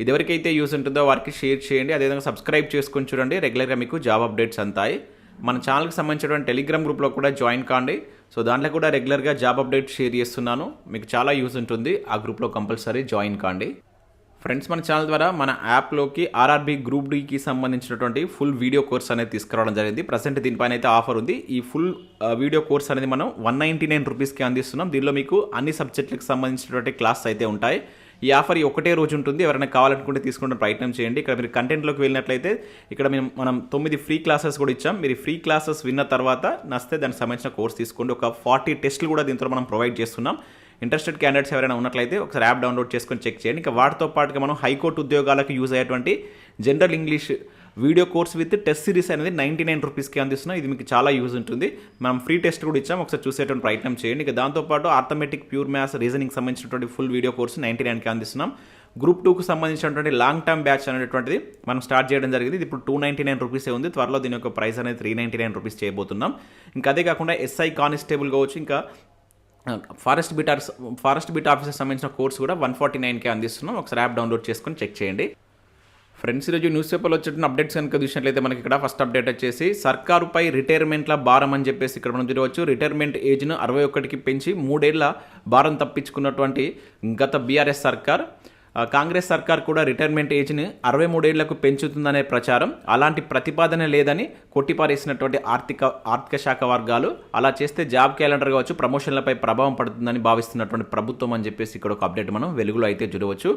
ఇది ఎవరికైతే యూస్ ఉంటుందో వారికి షేర్ చేయండి. అదేవిధంగా సబ్స్క్రైబ్ చేసుకొని చూడండి. రెగ్యులర్గా మీకు జాబ్ అప్డేట్స్ అంతాయి. మన ఛానల్కి సంబంధించినటువంటి టెలిగ్రామ్ గ్రూప్లో కూడా జాయిన్ కాండి. సో దాంట్లో కూడా రెగ్యులర్గా జాబ్ అప్డేట్స్ షేర్ చేస్తున్నాను. మీకు చాలా యూస్ ఉంటుంది. ఆ గ్రూప్లో కంపల్సరీ జాయిన్ కాండి. ఫ్రెండ్స్ మన ఛానల్ ద్వారా మన యాప్లోకి ఆర్ఆర్బీ గ్రూప్ డీకి సంబంధించినటువంటి ఫుల్ వీడియో కోర్స్ అనేది తీసుకురావడం జరిగింది. ప్రజెంట్ దీనిపైన అయితే ఆఫర్ ఉంది. ఈ ఫుల్ వీడియో కోర్స్ అనేది మనం వన్ నైంటీ నైన్ రూపీస్కి అందిస్తున్నాం. దీనిలో మీకు అన్ని సబ్జెక్టులకు సంబంధించినటువంటి క్లాస్ అయితే ఉంటాయి. ఈ ఆఫర్ ఈ ఒకటే రోజు ఉంటుంది. ఎవరైనా కావాలనుకుంటే తీసుకునే ప్రయత్నం చేయండి. ఇక్కడ మీరు కంటెంట్లోకి వెళ్ళినట్లయితే ఇక్కడ మేము మనం తొమ్మిది ఫ్రీ క్లాసెస్ కూడా ఇచ్చాం. మీరు ఫ్రీ క్లాసెస్ విన్న తర్వాత నస్తే దానికి సంబంధించిన కోర్స్ తీసుకోండి. ఒక ఫార్టీ టెస్ట్లు కూడా దీంతో మనం ప్రొవైడ్ చేస్తున్నాం. ఇంట్రెస్టెడ్ క్యాండిడేట్స్ ఎవరైనా ఉన్నట్లయితే ఒకసారి యాప్ డౌన్లోడ్ చేసుకొని చెక్ చేయండి. ఇంకా వాటితో పాటుగా మనం హైకోర్టు ఉద్యోగాలకు యూజ్ అయ్యేటువంటి general English video course with test series అనేది నైంటీ నైన్ రూపీస్కి అందిస్తున్నాం. ఇది మీకు చాలా యూజ్ ఉంటుంది. మనం ఫ్రీ టెస్ట్ కూడా ఇచ్చాం. ఒకసారి చూసేటువంటి ప్రయత్నం చేయండి. ఇక దాంతోపాటు ఆర్థమెటిక్ ప్యూర్ మ్యాథ్స్ రీజనింగ్ సంబంధించినటువంటి ఫుల్ వీడియో కోర్స్ నైంటీ నైన్కి అందిస్తున్నాం. గ్రూప్ టూకు సంబంధించినటువంటి లాంగ్ టర్మ్ బ్యాచ్ అనేటువంటిది మనం స్టార్ట్ చేయడం జరిగింది. ఇది ఇప్పుడు టూ నైంటీ నైన్ రూపీసే ఉంది. త్వరలో దీని యొక్క ప్రైస్ అనేది త్రీ నైంటీ నైన్ రూపీస్ చేయబోతున్నాం. ఇంకా అదే కాకుండా ఎస్ఐ కానిస్టేబుల్ కావచ్చు ఇంకా forest beat forest beat officer సంబంధించిన కోర్స్ కూడా వన్ ఫార్టీ నైన్కే అందిస్తున్నాం. ఒకసారి యాప్ డౌన్లోడ్ చేసుకొని చెక్ చేయండి. ఫ్రెండ్స్ ఈరోజు న్యూస్ పేపర్లో వచ్చిన అప్డేట్స్ కనుక చూసినట్లయితే మనకి ఇక్కడ ఫస్ట్ అప్డేట్ వచ్చేసి సర్కారుపై రిటైర్మెంట్ల భారం అని చెప్పేసి ఇక్కడ మనం చూడవచ్చు. రిటైర్మెంట్ ఏజ్ను అరవై ఒకటికి పెంచి మూడేళ్ళ భారం తప్పించుకున్నటువంటి గత బీఆర్ఎస్ సర్కార్. కాంగ్రెస్ సర్కార్ కూడా రిటైర్మెంట్ ఏజ్ని అరవై మూడేళ్ళకు పెంచుతుందనే ప్రచారం. అలాంటి ప్రతిపాదన లేదని కొట్టిపారేసినటువంటి ఆర్థిక ఆర్థిక శాఖ వర్గాలు అలా చేస్తే జాబ్ క్యాలెండర్ కావచ్చు ప్రమోషన్లపై ప్రభావం పడుతుందని భావిస్తున్నటువంటి ప్రభుత్వం అని చెప్పేసి ఇక్కడ ఒక అప్డేట్ మనం వెలుగులో అయితే చూడవచ్చు.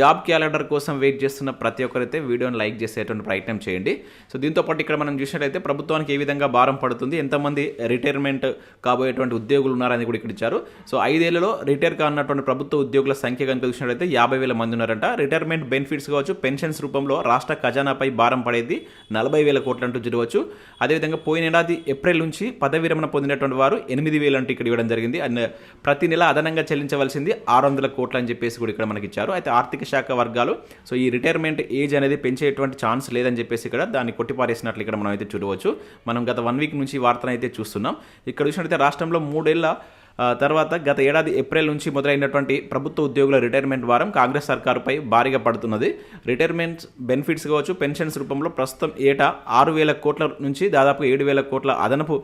జాబ్ క్యాలెండర్ కోసం వెయిట్ చేస్తున్న ప్రతి ఒక్కరైతే వీడియోని లైక్ చేసేటువంటి ప్రయత్నం చేయండి. సో దీంతో పాటు ఇక్కడ మనం చూసినట్లయితే ప్రభుత్వానికి ఏ విధంగా భారం పడుతుంది ఎంతమంది రిటైర్మెంట్ కాబోయేటువంటి ఉద్యోగులు ఉన్నారని కూడా ఇక్కడ ఇచ్చారు. సో ఐదేళ్ళలో రిటైర్ కానటువంటి ప్రభుత్వ ఉద్యోగుల సంఖ్య కనుక చూసినట్లయితే యాభై వేల మంది ఉన్నారంట. రిటైర్మెంట్ బెనిఫిట్స్ కావచ్చు పెన్షన్స్ రూపంలో రాష్ట్ర ఖజానాపై భారం పడేది నలభై వేల కోట్లంటూ చూడవచ్చు అదేవిధంగా పోయిన ఏడాది ఏప్రిల్ నుంచి పదవి విరమణ పొందినటువంటి వారు ఎనిమిది వేలు అంటూ ఇక్కడ ఇవ్వడం జరిగింది. అండ్ ప్రతి నెల అదనంగా చెల్లించవలసింది ఆరు వందల కోట్లు అని చెప్పేసి కూడా ఇక్కడ మనకి ఇచ్చారు అయితే ఆర్థిక శాఖ వర్గాలు సో ఈ రిటైర్మెంట్ ఏజ్ అనేది పెంచేటువంటి ఛాన్స్ లేదని చెప్పేసి ఇక్కడ దాన్ని కొట్టిపారేసినట్లు ఇక్కడ మనం అయితే చూడవచ్చు. మనం గత వన్ వీక్ నుంచి వార్తను అయితే చూస్తున్నాం. ఇక్కడ చూసినట్లయితే రాష్ట్రంలో మూడేళ్ళ తర్వాత గత ఏడాది ఏప్రిల్ నుంచి మొదలైనటువంటి ప్రభుత్వ ఉద్యోగుల రిటైర్మెంట్ వారం కాంగ్రెస్ సర్కారుపై భారీగా పడుతున్నది. రిటైర్మెంట్ బెనిఫిట్స్ కావచ్చు పెన్షన్స్ రూపంలో ప్రస్తుతం ఏటా ఆరు వేల కోట్ల నుంచి దాదాపు ఏడు వేల కోట్ల అదనపు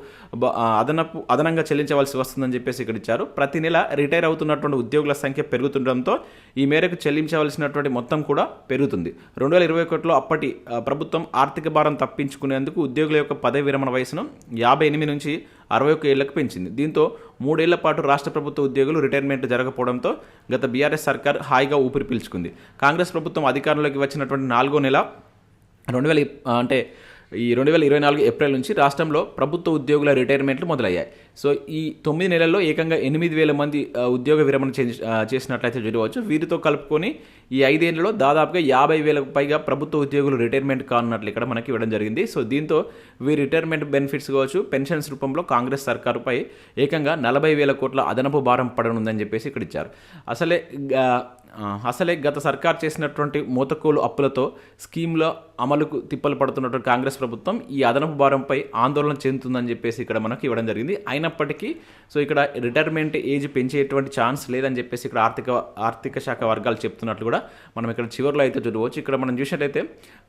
అదనపు అదనంగా చెల్లించవలసి వస్తుందని చెప్పేసి ఇక్కడ ఇచ్చారు. ప్రతి నెల రిటైర్ అవుతున్నటువంటి ఉద్యోగుల సంఖ్య పెరుగుతుండడంతో ఈ మేరకు చెల్లించవలసినటువంటి మొత్తం కూడా పెరుగుతుంది. రెండు వేల ఇరవై ఒకటిలో అప్పటి ప్రభుత్వం ఆర్థిక భారం తప్పించుకునేందుకు ఉద్యోగుల యొక్క పదవి విరమణ వయసును యాభై ఎనిమిది నుంచి అరవై ఒక్క ఏళ్ళకు పెంచింది. దీంతో మూడేళ్ళ పాటు రాష్ట్ర ప్రభుత్వ ఉద్యోగులు రిటైర్మెంట్ జరగకపోవడంతో గత బీఆర్ఎస్ సర్కార్ హాయిగా ఊపిరి పీల్చుకుంది. కాంగ్రెస్ ప్రభుత్వం అధికారంలోకి వచ్చినటువంటి నాలుగో నెల రెండు వేల అంటే ఈ రెండు వేల ఇరవై నాలుగు ఏప్రిల్ నుంచి రాష్ట్రంలో ప్రభుత్వ ఉద్యోగుల రిటైర్మెంట్లు మొదలయ్యాయి. సో ఈ తొమ్మిది నెలల్లో ఏకంగా ఎనిమిది వేల మంది ఉద్యోగ విరమణ చేసినట్లయితే చూడవచ్చు వీరితో కలుపుకొని ఈ ఐదేళ్ళలో దాదాపుగా యాభై వేలకు పైగా ప్రభుత్వ ఉద్యోగులు రిటైర్మెంట్ కానున్నట్లు ఇక్కడ మనకి ఇవ్వడం జరిగింది. సో దీంతో వీరి రిటైర్మెంట్ బెనిఫిట్స్ కావచ్చు పెన్షన్స్ రూపంలో కాంగ్రెస్ సర్కారుపై ఏకంగా నలభై వేల కోట్ల అదనపు భారం పడనుందని చెప్పేసి ఇక్కడ ఇచ్చారు. అసలే అసలే గత సర్కార్ చేసినటువంటి మూతకోలు అప్పులతో స్కీమ్లో అమలుకు తిప్పలు పడుతున్నటువంటి కాంగ్రెస్ ప్రభుత్వం ఈ అదనపు భారంపై ఆందోళన చెందుతుందని చెప్పేసి ఇక్కడ మనకు ఇవ్వడం జరిగింది. అయినప్పటికీ సో ఇక్కడ రిటైర్మెంట్ ఏజ్ పెంచేటువంటి ఛాన్స్ లేదని చెప్పేసి ఇక్కడ ఆర్థిక ఆర్థిక శాఖ వర్గాలు చెప్తున్నట్లు కూడా మనం ఇక్కడ చివరిలో అయితే చూడవచ్చు. ఇక్కడ మనం చూసినట్టయితే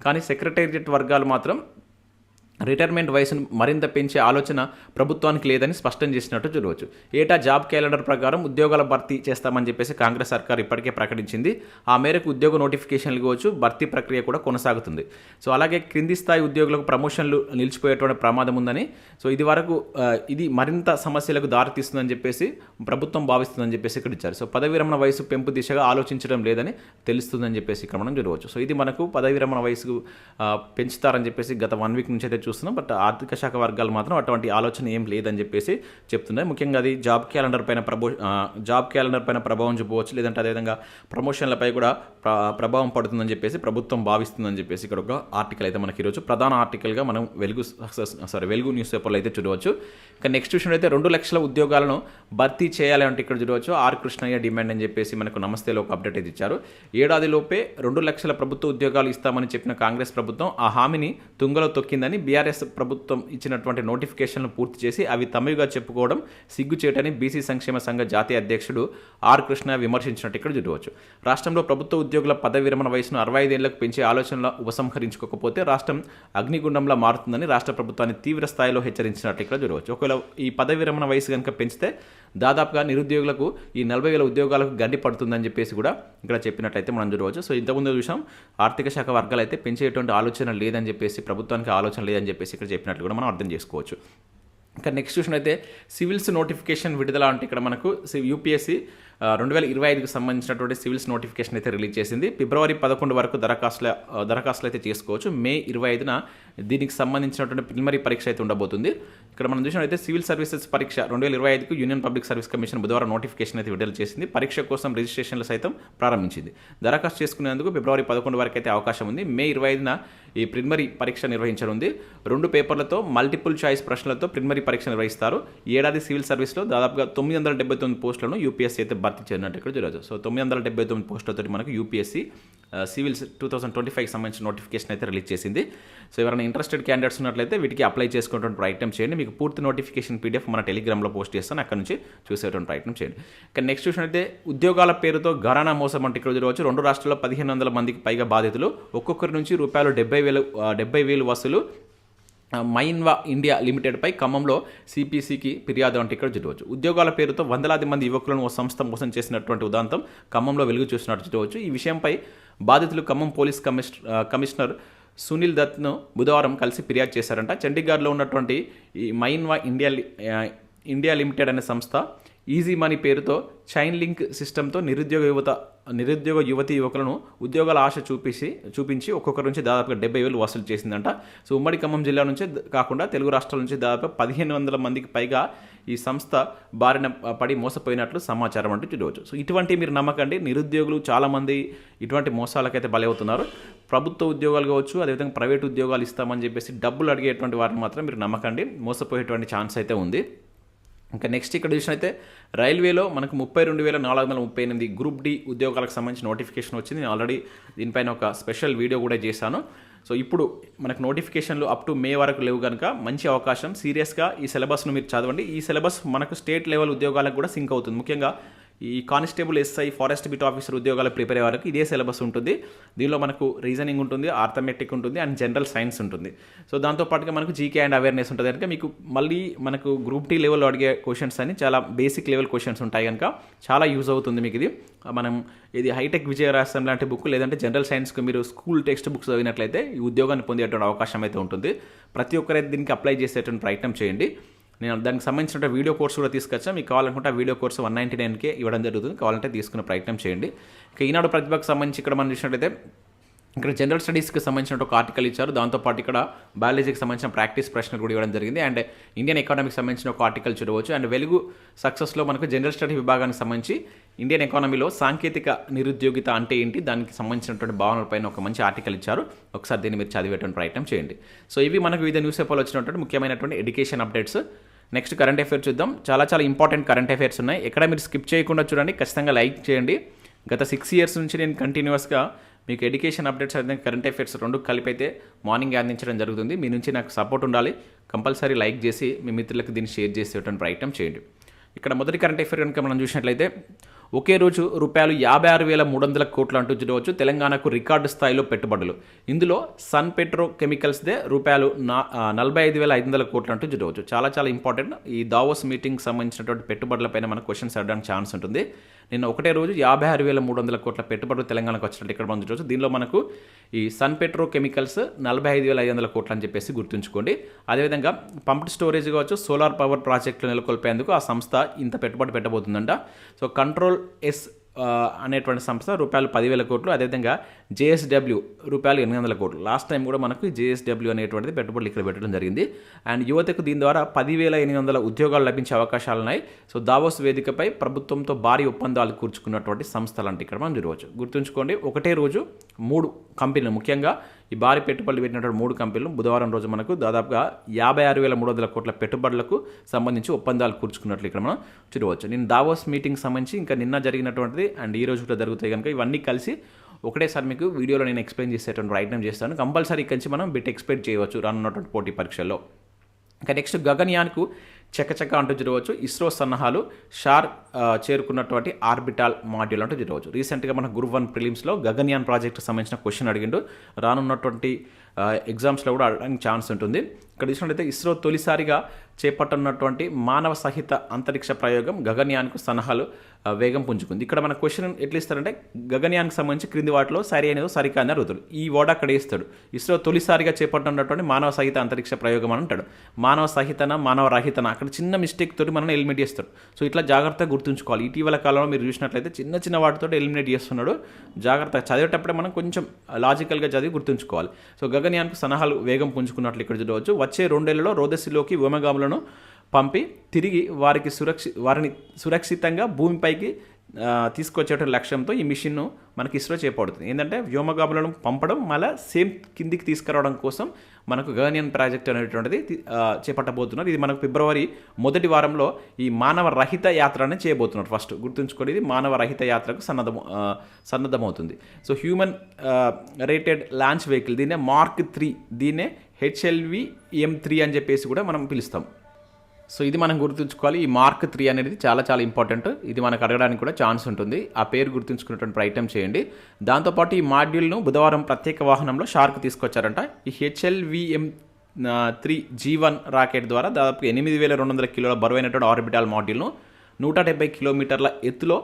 కానీ సెక్రటేరియట్ వర్గాలు మాత్రం రిటైర్మెంట్ వయసును మరింత పెంచే ఆలోచన ప్రభుత్వానికి లేదని స్పష్టం చేసినట్టు చూడవచ్చు. ఏటా జాబ్ క్యాలెండర్ ప్రకారం ఉద్యోగాల భర్తీ చేస్తామని చెప్పేసి కాంగ్రెస్ సర్కార్ ఇప్పటికే ప్రకటించింది. ఆ మేరకు ఉద్యోగ నోటిఫికేషన్లు కావచ్చు భర్తీ ప్రక్రియ కూడా కొనసాగుతుంది. సో అలాగే క్రింది స్థాయి ఉద్యోగులకు ప్రమోషన్లు నిలిచిపోయేటువంటి ప్రమాదం ఉందని సో ఇది వరకు ఇది మరింత సమస్యలకు దారితీస్తుందని చెప్పేసి ప్రభుత్వం భావిస్తుందని చెప్పేసి ఇక్కడ ఇచ్చారు. సో పదవి విరమణ వయసు పెంపు దిశగా ఆలోచించడం లేదని తెలుస్తుందని చెప్పేసి ఇక్కడ మనం చూడవచ్చు. సో ఇది మనకు పదవి విరమణ వయసు పెంచుతారని చెప్పేసి గత వన్ వీక్ నుంచి అయితే చూస్తున్నాం. బట్ ఆర్థిక శాఖ వర్గాలు మాత్రం అటువంటి ఆలోచన ఏం లేదని చెప్పేసి చెప్తున్నాయి. ముఖ్యంగా అది జాబ్ క్యాలెండర్ పైన ప్రభో జాబ్ క్యాలెండర్ పైన ప్రభావం చూపవచ్చు. లేదంటే అదేవిధంగా ప్రమోషన్లపై కూడా ప్రభావం పడుతుందని చెప్పేసి ప్రభుత్వం భావిస్తుందని చెప్పేసి ఇక్కడ ఒక ఆర్టికల్ అయితే మనకి ఈరోజు ప్రధాన ఆర్టికల్గా మనం వెలుగు సక్సెస్ సారీ వెలుగు న్యూస్ పేపర్లో అయితే చూడవచ్చు. ఇంకా నెక్స్ట్ చూసినట్టయితే రెండు లక్షల ఉద్యోగాలను భర్తీ చేయాలి అంటే ఇక్కడ చూడవచ్చు. ఆర్ కృష్ణయ్య డిమాండ్ అని చెప్పేసి మనకు నమస్తేలో ఒక అప్డేట్ అయితే ఇచ్చారు. ఏడాది లోపే రెండు లక్షల ప్రభుత్వ ఉద్యోగాలు ఇస్తామని చెప్పిన కాంగ్రెస్ ప్రభుత్వం ఆ హామీని తుంగలో తొక్కిందని బీఆర్ఎస్ ప్రభుత్వం ఇచ్చినటువంటి నోటిఫికేషన్లు పూర్తి చేసి అవి తమవిగా చెప్పుకోవడం సిగ్గుచేటని బీసీ సంక్షేమ సంఘ జాతీయ అధ్యక్షుడు ఆర్ కృష్ణ విమర్శించినట్టు ఇక్కడ చూడవచ్చు. రాష్ట్రంలో ప్రభుత్వ ఉద్యోగుల పదవి విరమణ వయసును అరవై ఐదేళ్ళకు పెంచే ఆలోచనలు ఉపసంహరించుకోకపోతే రాష్ట్రం అగ్నిగుండంలా మారుతుందని రాష్ట్ర ప్రభుత్వాన్ని తీవ్ర స్థాయిలో హెచ్చరించినట్టు ఇక్కడ చూడవచ్చు. ఒకవేళ ఈ పదవి విరమణ వయసు కనుక పెంచితే దాదాపుగా నిరుద్యోగులకు ఈ నలభై వేల ఉద్యోగాలకు గడ్డి పడుతుందని చెప్పేసి కూడా ఇక్కడ చెప్పినట్టయితే మనం చూడవచ్చు. సో ఇంతకుముందు చూసాం ఆర్థిక శాఖ వర్గాలు అయితే పెంచేటువంటి ఆలోచన లేదని చెప్పేసి ప్రభుత్వానికి ఆలోచన లేదని చెప్పేసి ఇక్కడ చెప్పినట్లు కూడా మనం అర్థం చేసుకోవచ్చు. ఇంకా నెక్స్ట్ చూసినైతే సివిల్స్ నోటిఫికేషన్ విడుదల అంటే ఇక్కడ మనకు యూపీఎస్సీ రెండు వేల ఇరవై ఐదుకి సంబంధించినటువంటి సివిల్స్ నోటిఫికేషన్ అయితే రిలీజ్ చేసింది. ఫిబ్రవరి పదకొండు వరకు దరఖాస్తుల దరఖాస్తులు అయితే చేసుకోవచ్చు. మే ఇరవై ఐదున దీనికి సంబంధించినటువంటి ప్రిలిమరీ పరీక్ష అయితే ఉండబోతుంది. ఇక్కడ మనం చూసినట్లయితే సివిల్ సర్వీసెస్ పరీక్ష రెండు వేల ఇరవై ఐదుకు యూనియన్ పబ్లిక్ సర్వీస్ కమిషన్ బుధవారం నోటిఫికేషన్ అయితే విడుదల చేసింది. పరీక్ష కోసం రిజిస్ట్రేషన్లు సైతం ప్రారంభించింది. దరఖాస్తు చేసుకునేందుకు ఫిబ్రవరి పదకొండు వరకు అయితే అవకాశం ఉంది. మే ఇరవై ఐదున ఈ ప్రిలిమరీ పరీక్ష నిర్వహించనుంది. రెండు పేపర్లతో మల్టిపుల్ చాయిస్ ప్రశ్నలతో ప్రిలిమరీ పరీక్ష నిర్వహిస్తారు. ఏడాది సివిల్ సర్వీస్లో దాదాపుగా తొమ్మిది వందల డెబ్బై తొమ్మిది పోస్టులను యూపీఎస్సీ అయితే భర్తీ చేయనున్నట్టు ఇక్కడ చూడవచ్చు సో తొమ్మిది వందల డెబ్బై తొమ్మిది పోస్టులతో మనకు UPSC civils two thousand twenty ఫైవ్కి సంబంధించిన నోటిఫికేషన్ అయితే రిలీజ్ చేసింది. సో ఎవరైనా ఇంట్రెస్టెడ్ క్యాండిడేట్స్ ఉన్నట్లయితే వీటికి అప్లై చేసుకునేటువంటి ప్రయత్నం చేయండి. మీకు పూర్తి నోటిఫికేషన్ పీడిఎఫ్ మన టెలిగ్రామ్లో పోస్ట్ చేస్తాను. అక్కడ నుంచి చూసేటువంటి ప్రయత్నం చేయండి. కానీ నెక్స్ట్ చూసినట్లయితే ఉద్యోగాల పేరుతో ఘరానా మోసం అంటే ఇక్కడ చూడవచ్చు రెండు రాష్ట్రాల్లో పదిహేను వందల మందికి పైగా బాధితులు. ఒక్కొక్కరి నుంచి రూపాయలు డెబ్బై వేలు డెబ్బై వేలు వసూలు మైన్వా ఇండియా లిమిటెడ్పై ఖమ్మంలో సిపిసికి ఫిర్యాదు అంటే ఇక్కడ చూడవచ్చు ఉద్యోగాల పేరుతో వందలాది మంది యువకులను ఓ సంస్థ మోసం చేసినటువంటి ఉదాంతం ఖమ్మంలో వెలుగు చూసినట్టు చూడవచ్చు ఈ విషయంపై బాధితులు ఖమ్మం పోలీస్ కమిష్ కమిషనర్ సునీల్ దత్ను బుధవారం కలిసి ఫిర్యాదు చేశారంట. చండీగఢ్లో ఉన్నటువంటి ఈ మైన్వా ఇండియా ఇండియా లిమిటెడ్ అనే సంస్థ ఈజీ మనీ పేరుతో చైన్ లింక్ సిస్టంతో నిరుద్యోగ యువత నిరుద్యోగ యువతి యువకులను ఉద్యోగాల ఆశ చూపించి చూపించి ఒక్కొక్కరి నుంచి దాదాపుగా డెబ్బై వేలు వసూలు చేసిందంట. సో ఉమ్మడి ఖమ్మం జిల్లా నుంచి కాకుండా తెలుగు రాష్ట్రాల నుంచి దాదాపు పదిహేను వందల మందికి పైగా ఈ సంస్థ బారిన పడి మోసపోయినట్లు సమాచారం అంటూ చూడవచ్చు సో ఇటువంటి మీరు నమ్మకండి. నిరుద్యోగులు చాలామంది ఇటువంటి మోసాలకైతే బలవుతున్నారు. ప్రభుత్వ ఉద్యోగాలు కావచ్చు అదేవిధంగా ప్రైవేట్ ఉద్యోగాలు ఇస్తామని చెప్పేసి డబ్బులు అడిగేటువంటి వారిని మాత్రం మీరు నమ్మకండి. మోసపోయేటువంటి ఛాన్స్ అయితే ఉంది. ఇంకా నెక్స్ట్ ఇక్కడ చూసినైతే రైల్వేలో మనకు ముప్పై రెండు వేల నాలుగు వందల ముప్పై ఎనిమిది గ్రూప్ డి ఉద్యోగాలకు సంబంధించిన నోటిఫికేషన్ వచ్చింది. నేను ఆల్రెడీ దీనిపైన ఒక స్పెషల్ వీడియో కూడా చేశాను. సో ఇప్పుడు మనకు నోటిఫికేషన్లు అప్ టు మే వరకు లేవు కనుక మంచి అవకాశం. సీరియస్గా ఈ సిలబస్ను మీరు చదవండి. ఈ సిలబస్ మనకు స్టేట్ లెవెల్ ఉద్యోగాలకు కూడా సింక్ అవుతుంది. ముఖ్యంగా ఈ constable SI forest beat officer ఉద్యోగాలు ప్రిపేర్ అయ్యే వరకు ఇదే సిలబస్ ఉంటుంది. దీనిలో మనకు రీజనింగ్ ఉంటుంది ఆర్థమెటిక్ ఉంటుంది అండ్ జనరల్ సైన్స్ ఉంటుంది. సో దాంతో పాటుగా మనకు జీకే అండ్ అవేర్నెస్ ఉంటుంది. కనుక మీకు మళ్ళీ మనకు గ్రూప్ టీ లెవెల్లో అడిగే క్వశ్చన్స్ అని చాలా బేసిక్ లెవెల్ క్వశ్చన్స్ ఉంటాయి కనుక చాలా యూజ్ అవుతుంది మీకు ఇది. మనం ఇది హైటెక్ విజయరాశ్యం లాంటి బుక్ లేదంటే జనరల్ సైన్స్కి మీరు స్కూల్ టెక్స్ట్ బుక్స్ చదివినట్లయితే ఈ ఉద్యోగాన్ని పొందేటువంటి అవకాశం అయితే ఉంటుంది. ప్రతి ఒక్కరైతే దీనికి అప్లై చేసేటువంటి ప్రయత్నం చేయండి. నేను దానికి సంబంధించిన వీడియో కోర్స్ కూడా తీసుకొచ్చా. మీకు కావాలనుకుంటే ఆ వీడియో కోర్సు వన్ నైంటీ నైన్కే ఇవ్వడం జరుగుతుంది. కావాలంటే తీసుకునే ప్రయత్నం చేయండి. ఇక ఈనాడు ప్రతిభకు సంబంధించి ఇక్కడ మనం చూసినట్లయితే ఇక్కడ జనరల్ స్టడీస్కి సంబంధించిన ఒక ఆర్టికల్ ఇచ్చారు. దాంతోపాటు ఇక్కడ బయాలజీకి సంబంధించిన ప్రాక్టీస్ ప్రశ్నలు కూడా ఇవ్వడం జరిగింది. అండ్ ఇండియన్ ఎకానమీకి సంబంధించిన ఒక ఆర్టికల్ చూడవచ్చు. అండ్ వెలుగు సక్సెస్లో మనకు జనరల్ స్టడీ విభాగానికి సంబంధించి ఇండియన్ ఎకానమీలో సాంకేతిక నిరుద్యోగిత అంటే ఏంటి? దానికి సంబంధించినటువంటి భావనలపైన ఒక మంచి ఆర్టికల్ ఇచ్చారు. ఒకసారి దీన్ని మీరు చదివేటువంటి ప్రయత్నం చేయండి. సో ఇవి మనకు వివిధ న్యూస్ పేపర్లో వచ్చినటువంటి ముఖ్యమైనటువంటి education updates next current affair చూద్దాం. చాలా చాలా ఇంపార్టెంట్ కరెంట్ అఫేర్స్ ఉన్నాయి. ఎక్కడ మీరు స్కిప్ చేయకుండా చూడండి. ఖచ్చితంగా లైక్ చేయండి. గత సిక్స్ ఇయర్స్ నుంచి నేను కంటిన్యూస్గా మీకు ఎడ్యుకేషన్ అప్డేట్స్ అయితే కరెంట్ అఫైర్స్ రెండు కలిపి అయితే మార్నింగ్ అందించడం జరుగుతుంది. మీ నుంచి నాకు సపోర్ట్ ఉండాలి. కంపల్సరీ లైక్ చేసి మీ మిత్రులకు దీన్ని షేర్ చేసేటువంటి ప్రయత్నం చేయండి. ఇక్కడ మొదటి కరెంట్ అఫైర్ కనుక మనం చూసినట్లయితే ఒకే రోజు రూపాయలు యాభై ఆరు వేల మూడు వందల కోట్లు అంటూ చూడవచ్చు తెలంగాణకు రికార్డు స్థాయిలో పెట్టుబడులు. ఇందులో సన్ పెట్రో కెమికల్స్దే రూపాయలు నా నలభై ఐదు వేల ఐదు వందల కోట్లు అంటూ చూడవచ్చు చాలా చాలా ఇంపార్టెంట్. ఈ దావోస్ మీటింగ్ సంబంధించినటువంటి పెట్టుబడులపైన మన క్వశ్చన్స్ అడగడానికి ఛాన్స్ ఉంటుంది. నిన్న ఒకటే రోజు యాభై ఆరు వేల మూడు వందల కోట్ల పెట్టుబడులు తెలంగాణకు వచ్చినట్టు ఇక్కడ మనం చూడవచ్చు. దీనిలో మనకు ఈ సన్ పెట్రో కెమికల్స్ నలభై ఐదు వేల ఐదు వందల కోట్లు అని చెప్పేసి గుర్తుంచుకోండి. అదేవిధంగా పంప్డ్ స్టోరేజ్ కావచ్చు సోలార్ పవర్ ప్రాజెక్టులు నెలకొల్పేందుకు ఆ సంస్థ ఇంత పెట్టుబడి పెట్టబోతుందంట. సో కంట్రోల్ ఎస్ ఆ, అనేటువంటి సంస్థ రూపాయలు పదివేల కోట్లు. అదేవిధంగా జేఎస్డబ్ల్యూ రూపాయలు ఎనిమిది వందల కోట్లు. లాస్ట్ టైం కూడా మనకు జేఎస్డబ్ల్యూ అనేటువంటిది పెట్టుబడులు ఇక్కడ పెట్టడం జరిగింది. అండ్ యువతకు దీని ద్వారా పదివేల ఎనిమిది వందల ఉద్యోగాలు లభించే అవకాశాలు ఉన్నాయి. సో దావోస్ వేదికపై ప్రభుత్వంతో భారీ ఒప్పందాలు కూర్చుకున్నటువంటి సంస్థలు అంటే ఇక్కడ మనం చూడవచ్చు. గుర్తుంచుకోండి ఒకటే రోజు మూడు కంపెనీలు ముఖ్యంగా ఈ భారీ పెట్టుబడులు పెట్టినటువంటి మూడు కంపెనీలు బుధవారం రోజు మనకు దాదాపుగా యాభై ఆరు వేల మూడు వందల కోట్ల పెట్టుబడులకు సంబంధించి ఒప్పందాలు కూర్చుకున్నట్లు ఇక్కడ మనం చూడవచ్చు. నేను దావోస్ మీటింగ్ సంబంధించి ఇంకా నిన్న జరిగినటువంటిది అండ్ ఈ రోజు కూడా జరుగుతాయి కనుక ఇవన్నీ కలిసి ఒకటేసారి మీకు వీడియోలో నేను ఎక్స్ప్లెయిన్ చేసేటువంటి ప్రయత్నం చేస్తాను. కంపల్సరీ ఇక్కడి నుంచి మనం బిట్ ఎక్స్పెక్ట్ చేయవచ్చు రానున్నటువంటి పోటీ పరీక్షల్లో. ఇంకా నెక్స్ట్ గగన్యాన్కు చకచక అంటూ జరగవచ్చు. ఇస్రో సన్నాహాలు షార్ చేరుకున్నటువంటి ఆర్బిటాల్ మాడ్యూల్ అంటూ జరగవచ్చు. రీసెంట్గా మన గురు వన్ ప్రిలిమ్స్లో గగన్యాన్ ప్రాజెక్ట్ సంబంధించిన క్వశ్చన్ అడిగిండు. రానున్నటువంటి ఎగ్జామ్స్లో కూడా అడగడానికి ఛాన్స్ ఉంటుంది. ఇక్కడ చూసినట్లయితే ఇస్రో తొలిసారిగా చేపట్టనున్నటువంటి మానవ సహిత అంతరిక్ష ప్రయోగం గగన్యాన్కు సలహాలు వేగం పుంజుకుంది. ఇక్కడ మన క్వశ్చన్ ఎట్లా ఇస్తారంటే గగన్యాన్కి సంబంధించి క్రింది వాటిలో సరి అనేది సరికా అని అడుగుతాడు. ఈ ఓడ అక్కడ ఇస్తాడు ఇస్రో తొలిసారిగా చేపట్టనున్నటువంటి మానవ సహిత అంతరిక్ష ప్రయోగం అని అంటాడు. మానవ సహితన మానవ రహితన అక్కడ చిన్న మిస్టేక్ తోటి మనం ఎలిమినేట్ చేస్తాడు. సో ఇట్లా జాగ్రత్తగా గుర్తుంచుకోవాలి. ఇటీవల కాలంలో మీరు చూసినట్లయితే చిన్న చిన్న వాటితో ఎలిమినేట్ చేస్తున్నాడు. జాగ్రత్తగా చదివేటప్పుడే మనం కొంచెం లాజికల్గా చదివి గుర్తుంచుకోవాలి. సో గగన్యాన్కు సలహాలు వేగం పుంజుకున్నట్లు ఇక్కడ చూడవచ్చు. వచ్చే రెండేళ్ళలో రోదసిలోకి వ్యోమగాములను పంపి తిరిగి వారికి సురక్షి వారిని సురక్షితంగా భూమిపైకి తీసుకొచ్చేట లక్ష్యంతో ఈ మిషన్ను మనకి ఇస్రో చేపడుతుంది. ఏంటంటే వ్యోమగాములను పంపడం మళ్ళీ సేమ్ కిందికి తీసుకురావడం కోసం మనకు గగన్యాన్ ప్రాజెక్ట్ అనేటువంటిది చేపట్టబోతున్నారు. ఇది మనకు ఫిబ్రవరి మొదటి వారంలో ఈ మానవ రహిత యాత్రని చేయబోతున్నారు. ఫస్ట్ గుర్తుంచుకోండి ఇది మానవ రహిత యాత్రకు సన్నద్ధం సన్నద్ధమవుతుంది. So human rated launch vehicle దీన్నే మార్క్ త్రీ దీన్నే హెచ్ఎల్వి ఎం త్రీ అని చెప్పేసి కూడా మనం పిలుస్తాం. సో ఇది మనం గుర్తుంచుకోవాలి. ఈ మార్క్ త్రీ అనేది చాలా చాలా ఇంపార్టెంట్. ఇది మనకు అడగడానికి కూడా ఛాన్స్ ఉంటుంది. ఆ పేరు గుర్తుంచుకునేటువంటి ప్రయత్నం చేయండి. దాంతోపాటు ఈ మాడ్యూల్ను బుధవారం ప్రత్యేక వాహనంలో షార్క్ తీసుకొచ్చారంట. ఈ HLVM three G one rocket ద్వారా దాదాపు ఎనిమిది వేల రెండు వందల కిలోల బరువైనటువంటి ఆర్బిటాల్ మాడ్యూల్ను నూట డెబ్బై కిలోమీటర్ల ఎత్తులో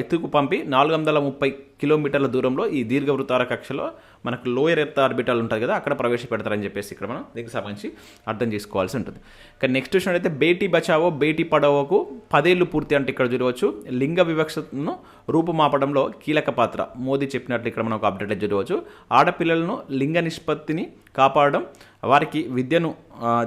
ఎత్తుకు పంపి నాలుగు వందల ముప్పై కిలోమీటర్ల దూరంలో ఈ దీర్ఘవృత్తార కక్షలో మనకు లోయర్ ఎర్త్ ఆర్బిటల్ ఉంటుంది కదా అక్కడ ప్రవేశపెడతారని చెప్పేసి ఇక్కడ మనం దీనికి సంబంధించి అర్థం చేసుకోవాల్సి ఉంటుంది. కానీ నెక్స్ట్ విషయం అయితే బేటీ బచావో బేటీ పడావోకు పదేళ్ళు పూర్తి అంటే ఇక్కడ చూడవచ్చు. లింగ వివక్షను రూపుమాపడంలో కీలక పాత్ర. మోదీ చెప్పినట్లు ఇక్కడ మనం ఒక అప్డేట్ చూడవచ్చు. ఆడపిల్లలను లింగ నిష్పత్తిని కాపాడడం వారికి విద్యను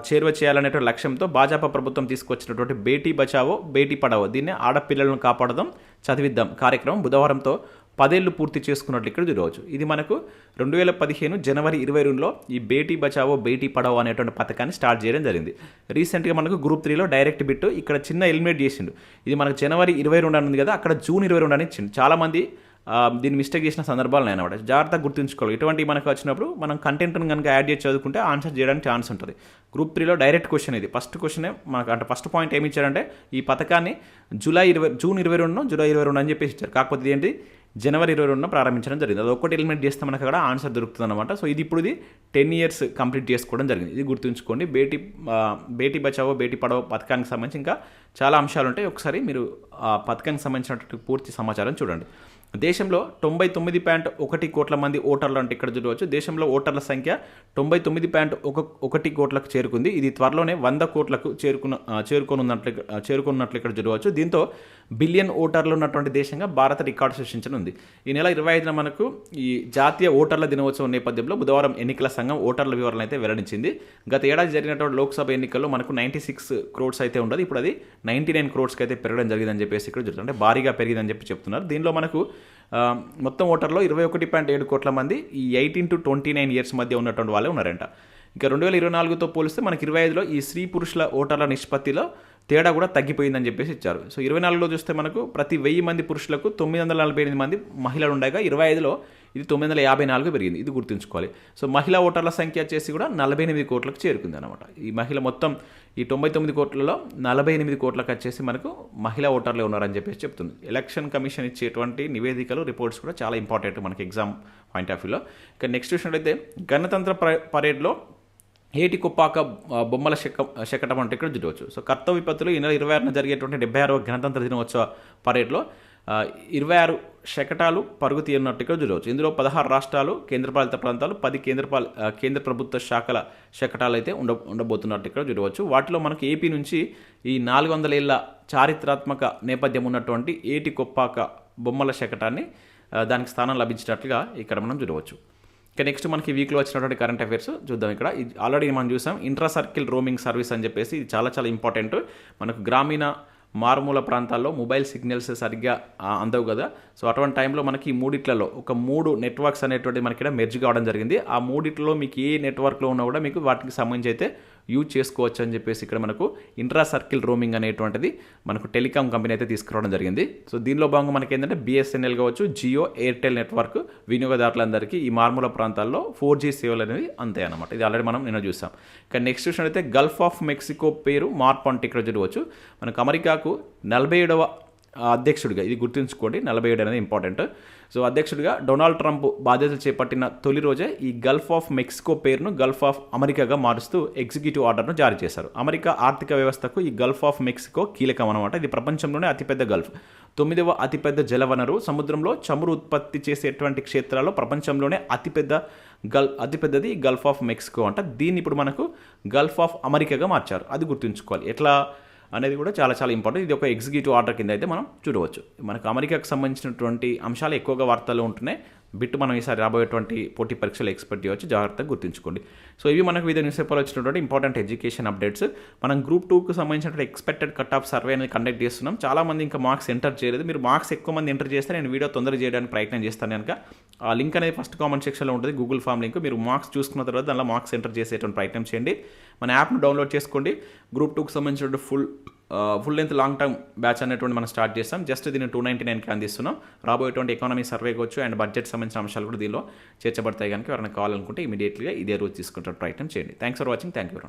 చేరువ చేయాలనే లక్ష్యంతో భాజపా ప్రభుత్వం తీసుకొచ్చినటువంటి బేటీ బచావో బేటీ పడావో దీన్ని ఆడపిల్లలను కాపాడదాం చదివిద్దాం కార్యక్రమం బుధవారంతో పదేళ్ళు పూర్తి చేసుకున్నట్లు ఇక్కడ చూడవచ్చు ఇది మనకు రెండు వేల పదిహేను జనవరి ఇరవై రెండులో ఈ బేటీ బచావో బేటీ పడావో అనేటువంటి పథకాన్ని స్టార్ట్ చేయడం జరిగింది. రీసెంట్గా మనకు గ్రూప్ త్రీలో డైరెక్ట్ బిట్ ఇక్కడ చిన్న ఎలిమినేట్ చేసిండు. ఇది మనకు జనవరి ఇరవై రెండు అని ఉంది కదా అక్కడ జూన్ ఇరవై రెండు అని ఇచ్చిండు. చాలామంది దీన్ని మిస్టేక్ చేసిన సందర్భాలు ఉన్నాయి అనమాట జాగ్రత్తగా గుర్తుంచుకోవాలి. ఇటువంటి మనకు వచ్చినప్పుడు మనం కంటెంట్ని కనుక యాడ్ చేసి చదువుకుంటే ఆన్సర్ చేయడానికి ఛాన్స్ ఉంటుంది. గ్రూప్ త్రీలో డైరెక్ట్ క్వశ్చన్ ఇది. ఫస్ట్ క్వశ్చనే మనకు అంటే ఫస్ట్ పాయింట్ ఏమి ఇచ్చారంటే ఈ పథకాన్ని జూలై ఇరవై జూన్ ఇరవై రెండును జూలై ఇరవై రెండు అని చెప్పేసి ఇచ్చారు. కాకపోతే ఏంటి? జనవరి ఇరవై రెండున ప్రారంభించడం జరిగింది. అది ఒక్కటి ఎలిమెంట్ చేస్తే మనకు అక్కడ ఆన్సర్ దొరుకుతుంది అనమాట సో ఇది ఇప్పుడు ఇది టెన్ ఇయర్స్ కంప్లీట్ చేసుకోవడం జరిగింది. ఇది గుర్తుంచుకోండి. బేటీ బేటీ బచావో బేటీ పడవో పథకానికి సంబంధించి ఇంకా చాలా అంశాలు ఉంటాయి. ఒకసారి మీరు ఆ పథకానికి సంబంధించినటువంటి పూర్తి సమాచారం చూడండి. దేశంలో తొంభై తొమ్మిది పాయింట్ ఒకటి కోట్ల మంది ఓటర్లు అంటే ఇక్కడ చూడవచ్చు. దేశంలో ఓటర్ల సంఖ్య తొంభై తొమ్మిది పాయింట్ ఒక ఒకటి కోట్లకు చేరుకుంది. ఇది త్వరలోనే వంద కోట్లకు చేరుకున్న ఆ, చేరుకోనున్నట్లు చేరుకున్నట్లు ఇక్కడ చూడవచ్చు. దీంతో బిలియన్ ఓటర్లు ఉన్నటువంటి దేశంగా భారత రికార్డు సృష్టించనుంది. ఈ నెల ఇరవై ఐదున మనకు ఈ జాతీయ ఓటర్ల దినోత్సవం నేపథ్యంలో బుధవారం ఎన్నికల సంఘం ఓటర్ల వివరాలను అయితే వెల్లడించింది. గత ఏడాది జరిగినటువంటి లోక్సభ ఎన్నికల్లో మనకు నైంటీ సిక్స్ క్రోడ్స్ అయితే ఉండదు. ఇప్పుడు అది నైంటీ నైన్ క్రోడ్స్కి అయితే పెరగడం జరిగిందని చెప్పేసి ఇక్కడ చూస్తుంది అంటే భారీగా పెరిగిందని చెప్పి చెప్తున్నారు. దీనిలో మనకు మొత్తం ఓటర్లో ఇరవై ఒకటి పాయింట్ ఏడు కోట్ల మంది ఈ eighteen to twenty nine years మధ్య ఉన్నటువంటి వాళ్ళే ఉన్నారంట. ఇంకా రెండు వేల ఇరవై నాలుగుతో పోలిస్తే మనకి ఇరవై ఐదులో ఈ స్త్రీ పురుషుల ఓటర్ల నిష్పత్తిలో తేడా కూడా తగ్గిపోయిందని చెప్పేసి ఇచ్చారు. సో ఇరవై నాలుగులో చూస్తే మనకు ప్రతి వెయ్యి మంది పురుషులకు తొమ్మిది వందల నలభై ఎనిమిది మంది మహిళలు ఉండగా ఇరవై ఐదులో ఇది తొమ్మిది వందల యాభై నాలుగు పెరిగింది. ఇది గుర్తుంచుకోవాలి. సో మహిళా ఓటర్ల సంఖ్య వచ్చేసి కూడా నలభై ఎనిమిది కోట్లకు చేరుకుంది అనమాట ఈ మహిళ మొత్తం ఈ తొంభై తొమ్మిది కోట్లలో నలభై ఎనిమిది కోట్లకు వచ్చేసి మనకు మహిళా ఓటర్లే ఉన్నారని చెప్పేసి చెప్తుంది. ఎలక్షన్ కమిషన్ ఇచ్చేటువంటి నివేదికలు రిపోర్ట్స్ కూడా చాలా ఇంపార్టెంట్ మనకి ఎగ్జామ్ పాయింట్ ఆఫ్ వ్యూలో. ఇక నెక్స్ట్ చూసినట్టయితే గణతంత్ర పరే- పరేడ్లో ఏటి కుప్పాక బొమ్మల శక శకటం అంటే ఇక్కడ చూడవచ్చు సో కర్తవ్య విపత్తులు ఈ నెల ఇరవై ఆరున జరిగేటువంటి డెబ్బై ఆరవ గణతంత్ర దినోత్సవ పరేడ్లో ఇరవై ఆరు శకటాలు పరుగు తీయనున్నట్టు ఇక్కడ చూడవచ్చు ఇందులో పదహారు రాష్ట్రాలు కేంద్రపాలిత ప్రాంతాలు పది కేంద్రపాల కేంద్ర ప్రభుత్వ శాఖల శకటాలు అయితే ఉండ ఉండబోతున్నట్టు ఇక్కడ చూడవచ్చు వాటిలో మనకు ఏపీ నుంచి ఈ నాలుగు వందల ఏళ్ళ చారిత్రాత్మక నేపథ్యం ఉన్నటువంటి ఏటి కొప్పాక బొమ్మల శకటాన్ని దానికి స్థానం లభించినట్లుగా ఇక్కడ మనం చూడవచ్చు ఇక నెక్స్ట్ మనకి వీక్లో వచ్చినటువంటి కరెంట్ అఫైర్స్ చూద్దాం ఇక్కడ. ఆల్రెడీ మనం చూసాం ఇంట్రా సర్కిల్ రోమింగ్ సర్వీస్ అని చెప్పేసి ఇది చాలా చాలా ఇంపార్టెంట్ మనకు గ్రామీణ మారుమూల ప్రాంతాల్లో మొబైల్ సిగ్నల్స్ సరిగ్గా అందవు కదా. సో అటువంటి టైంలో మనకి ఈ మూడిట్లలో ఒక మూడు నెట్వర్క్స్ అనేటువంటి మనకి ఇక్కడ మెర్జ్ కావడం జరిగింది. ఆ మూడిట్లో మీకు ఏ నెట్వర్క్లో ఉన్నా కూడా మీకు వాటికి సంబంధించి అయితే యూజ్ చేసుకోవచ్చు అని చెప్పేసి ఇక్కడ మనకు ఇంట్రా సర్కిల్ రోమింగ్ అనేటువంటిది మనకు టెలికాం కంపెనీ అయితే తీసుకురావడం జరిగింది. సో దీనిలో భాగంగా మనకి ఏంటంటే బిఎస్ఎన్ఎల్ కావచ్చు జియో ఎయిర్టెల్ నెట్వర్క్ వినియోగదారులందరికీ ఈ మారుమూల ప్రాంతాల్లో ఫోర్ జీ సేవలు అనేవి అంతే అనమాట ఇది ఆల్రెడీ మనం నిన్న చూసాం. కానీ నెక్స్ట్ విషయం అయితే గల్ఫ్ ఆఫ్ మెక్సికో పేరు మార్పు అంటే ఇక్కడ చూడవచ్చు. మనకు అమెరికాకు నలభై ఏడవ అధ్యక్షుడిగా ఇది గుర్తుంచుకోండి నలభై ఏడు అనేది ఇంపార్టెంట్ సో అధ్యక్షుడిగా డొనాల్డ్ ట్రంప్ బాధ్యతలు చేపట్టిన తొలి రోజే ఈ గల్ఫ్ ఆఫ్ మెక్సికో పేరును గల్ఫ్ ఆఫ్ అమెరికాగా మారుస్తూ ఎగ్జిక్యూటివ్ ఆర్డర్ను జారీ చేశారు. అమెరికా ఆర్థిక వ్యవస్థకు ఈ గల్ఫ్ ఆఫ్ మెక్సికో కీలకం అనమాట ఇది ప్రపంచంలోనే అతిపెద్ద గల్ఫ్ తొమ్మిదవ అతిపెద్ద జలవనరు. సముద్రంలో చమురు ఉత్పత్తి చేసేటువంటి క్షేత్రాల్లో ప్రపంచంలోనే అతిపెద్ద గల్ అతిపెద్దది గల్ఫ్ ఆఫ్ మెక్సికో అంట. దీన్ని ఇప్పుడు మనకు గల్ఫ్ ఆఫ్ అమెరికాగా మార్చారు. అది గుర్తుంచుకోవాలి. ఎట్లా? అనేది కూడా చాలా చాలా ఇంపార్టెంట్ ఇది ఒక ఎగ్జిక్యూటివ్ ఆర్డర్ కింద అయితే మనం చూడవచ్చు. మనకు అమెరికాకు సంబంధించినటువంటి అంశాలు ఎక్కువగా వార్తల్లో ఉంటున్నాయి. బిట్ మనం ఈసారి రాబోయేటువంటి పోటీ పరీక్షలు ఎక్స్పెక్ట్ చేయవచ్చు. జాగ్రత్తగా గుర్తుంచుకోండి. సో ఇవి మనకు వివిధ న్యూస్ పేపర్లో వచ్చినటువంటి ఇంపార్టెంట్ ఎడ్యుకేషన్ అప్డేట్స్. మనం గ్రూప్ టూకి సంబంధించినటువంటి ఎక్స్పెక్టెడ్ కట్ ఆఫ్ సర్వే అనేది కండక్ట్ చేస్తున్నాం. చాలామంది ఇంకా మార్క్స్ ఎంటర్ చేయలేదు. మీరు మార్క్స్ ఎక్కువ మంది ఎంటర్ చేస్తే నేను వీడియో తొందరగా చేయడానికి ప్రయత్నం చేస్తాను కనుక. ఆ లింక్ అనేది ఫస్ట్ కామెంట్ సెక్షన్లో ఉంటుంది. Google form link. మీరు మార్క్స్ చూసుకున్న తర్వాత దానిలో మార్క్స్ ఎంటర్ చేసేటువంటి ప్రయత్నం చేయండి. మన యాప్ను డౌన్లోడ్ చేసుకోండి. గ్రూప్ టూకి సంబంధించిన full full length long term batch అనేటువంటి మనం స్టార్ట్ చేస్తాం. జస్ట్ దీన్ని టూ నైంటీ నైన్కి అందిస్తున్నాం రాబోయేటువంటి ఎకానమీ సర్వే కావచ్చు అండ్ బడ్జెట్ సంబంధించిన అంశాలు కూడా దీనిలో చేర్చబడతాయి కనుక ఎవరైనా కావాలనుకుంటే ఇమీడియట్లీగా ఇదే రోజు తీసుకుంటే ప్రయత్నం చేయండి. Thanks for watching thank you